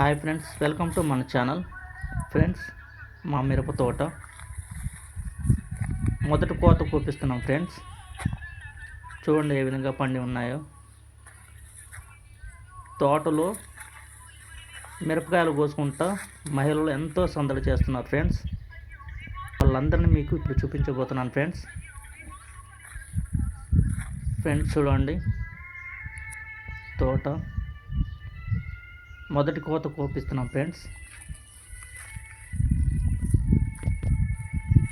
Hi friends welcome to మన channel. Friends మా మిరప తోట. మొదటి కోత కూపిస్తున్నాం ఫ్రెండ్స్. చూడండి ఏ విధంగా పండి ఉన్నాయో. తోటలో మిరపకాయలు కోసుకుంటా మహిళలు ఎంతో సందడి చేస్తున్నారు ఫ్రెండ్స్. వాళ్ళందరినీ మీకు ఇప్పుడు చూపించబోతున్నాను ఫ్రెండ్స్. ఫ్రెండ్స్ చూడండి. తోట. మొదటి కోత కోపిస్తున్నాం ఫ్రెండ్స్.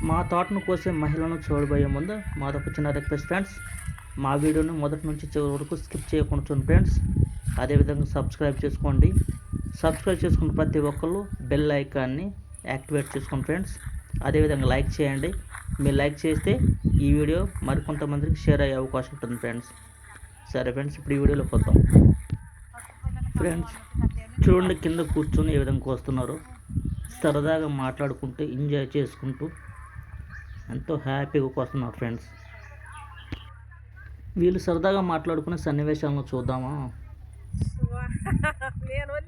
మా తోటను కోసే మహిళను చూడబోయే ముందు మాదొక చిన్న రిక్వెస్ట్ ఫ్రెండ్స్. మా వీడియోని మొదటి నుంచి చివరి వరకు స్కిప్ చేయకుండా చూడండి ఫ్రెండ్స్. అదేవిధంగా సబ్స్క్రైబ్ చేసుకోండి. సబ్స్క్రైబ్ చేసుకున్న ప్రతి ఒక్కళ్ళు బెల్ ఐకాన్ని యాక్టివేట్ చేసుకోండి ఫ్రెండ్స్. అదేవిధంగా లైక్ చేయండి. మీరు లైక్ చేస్తే ఈ వీడియో మరికొంతమందికి షేర్ అయ్యే అవకాశం ఉంటుంది ఫ్రెండ్స్. సరే ఫ్రెండ్స్ ఇప్పుడు ఈ వీడియోలోకి వద్దాం. ఫ్రెండ్స్ చూడండి కింద కూర్చొని ఏ విధంగా వస్తున్నారో. సరదాగా మాట్లాడుకుంటూ ఎంజాయ్ చేసుకుంటూ ఎంతో హ్యాపీగా వస్తున్నారు ఫ్రెండ్స్ వీళ్ళు సరదాగా మాట్లాడుకునే సన్నివేశాలను చూద్దామా?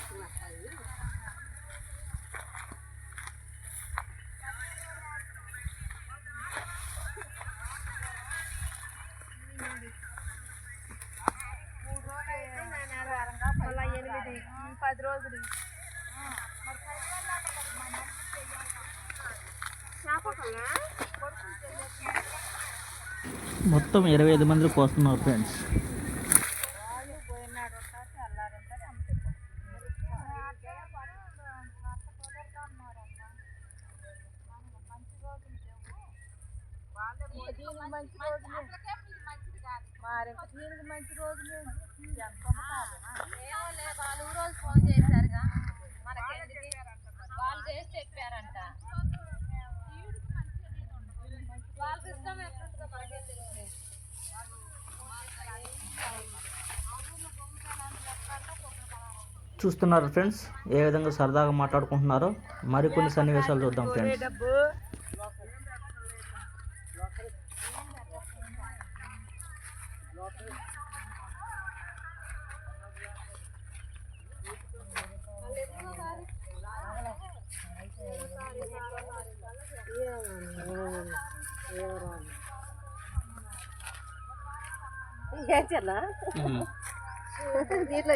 మొత్తం ఇరవై ఐదు మందిని కోస్తున్నారు ఫ్రెండ్స్ వాళ్ళు పోయినాడు ఒకసారి తెల్లారంటారు దీనికి మంచి రోజులు మరి దీనికి మంచి రోజులు వాళ్ళు రోజు ఫోన్ చేశారుగా. మనకి వాళ్ళు చేసి చెప్పారంట. వాళ్ళ సిస్టమ్ ఎట్లుంటుందో మనకే తెలియదు చూస్తున్నారు ఫ్రెండ్స్ ఏ విధంగా సరదాగా మాట్లాడుకుంటున్నారో మరికొన్ని సన్నివేశాలు చూద్దాం ఫ్రెండ్స్. దీంట్లో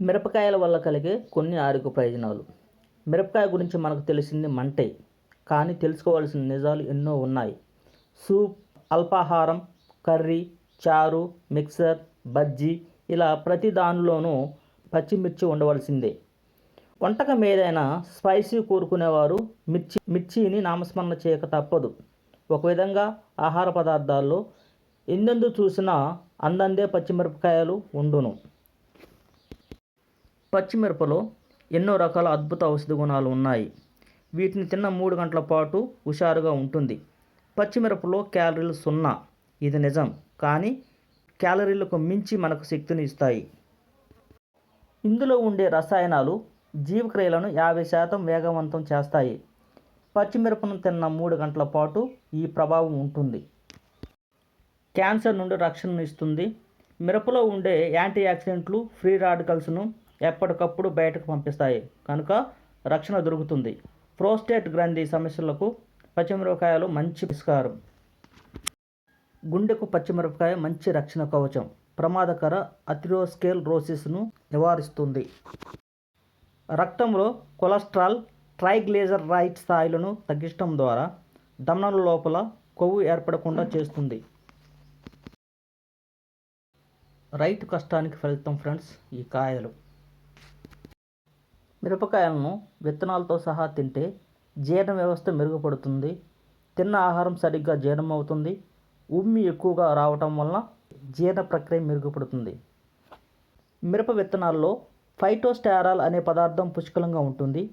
మిరపకాయల వల్ల కలిగే కొన్ని ఆరోగ్య ప్రయోజనాలు. మిరపకాయ గురించి మనకు తెలిసింది మంటే కానీ తెలుసుకోవాల్సిన నిజాలు ఎన్నో ఉన్నాయి. సూప్ అల్పాహారం కర్రీ చారు మిక్సర్ బజ్జీ ఇలా ప్రతి దానిలోనూ పచ్చిమిర్చి ఉండవలసిందే. వంటకం ఏదైనా స్పైసీ కోరుకునేవారు మిర్చి మిర్చిని నామస్మరణ చేయక తప్పదు. ఒక విధంగా ఆహార పదార్థాల్లో ఎందెందు చూసినా అందందే పచ్చిమిరపకాయలు ఉండును. పచ్చిమిరపలో ఎన్నో రకాల అద్భుత ఔషధ గుణాలు ఉన్నాయి. వీటిని తిన్న మూడు గంటల పాటు హుషారుగా ఉంటుంది. పచ్చిమిరపలో క్యాలరీలు సున్నా. ఇది నిజం. కానీ క్యాలరీలకు మించి మనకు శక్తిని ఇస్తాయి. ఇందులో ఉండే రసాయనాలు జీవక్రియలను యాభై శాతం వేగవంతం చేస్తాయి. పచ్చిమిరపను తిన్న మూడు గంటల పాటు ఈ ప్రభావం ఉంటుంది. క్యాన్సర్ నుండి రక్షణను ఇస్తుంది. మిరపలో ఉండే యాంటీ ఆక్సిడెంట్లు ఫ్రీ రాడికల్స్ను ఎప్పటికప్పుడు బయటకు పంపిస్తాయి. కనుక రక్షణ దొరుకుతుంది. ప్రోస్టేట్ గ్రంథి సమస్యలకు పచ్చిమిరపకాయలు మంచి పరిష్కారం. గుండెకు పచ్చిమిరపకాయ మంచి రక్షణ కవచం. ప్రమాదకర అథిరోస్కేల్ రోసిస్ను నివారిస్తుంది. రక్తంలో కొలెస్ట్రాల్ ట్రైగ్లేజరైడ్ స్థాయిలను తగ్గించడం ద్వారా దమనల లోపల కొవ్వు ఏర్పడకుండా చేస్తుంది. రైతు కష్టానికి ఫలితం ఫ్రెండ్స్ ఈ కాయలు. మిరపకాయలను విత్తనాలతో సహా తింటే జీర్ణ వ్యవస్థ మెరుగుపడుతుంది. తిన్న ఆహారం సరిగ్గా జీర్ణం అవుతుంది ఉమ్మి ఎక్కువగా రావటం వలన జీర్ణ ప్రక్రియ మెరుగుపడుతుంది. మిరప విత్తనాల్లో ఫైటోస్టారాల్ అనే పదార్థం పుష్కలంగా ఉంటుంది.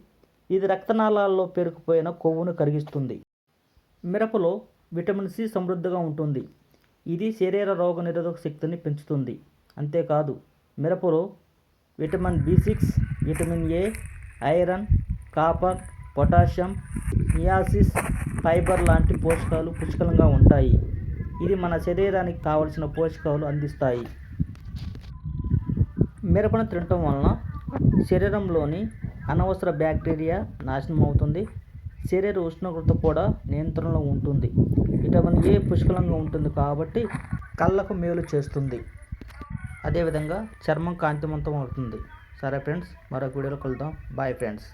ఇది రక్తనాళాల్లో పేరుకుపోయిన కొవ్వును కరిగిస్తుంది. మిరపలో విటమిన్ సి సమృద్ధిగా ఉంటుంది. ఇది శరీర రోగనిరోధక శక్తిని పెంచుతుంది. అంతేకాదు మిరపలో vitamin B six vitamin A iron copper potassium niacin fibre లాంటి పోషకాలు పుష్కలంగా ఉంటాయి. ఇది మన శరీరానికి కావలసిన పోషకాలు అందిస్తాయి. మిరపను తినటం వలన శరీరంలోని అనవసర బ్యాక్టీరియా నాశనం అవుతుంది. శరీర ఉష్ణోగ్రత కూడా నియంత్రణలో ఉంటుంది. విటమిన్ ఏ పుష్కలంగా ఉంటుంది కాబట్టి కళ్ళకు మేలు చేస్తుంది. అదేవిధంగా చర్మం కాంతివంతం అవుతుంది. సరే ఫ్రెండ్స్ మరొక వీడియోలో కలుద్దాం. Bye friends.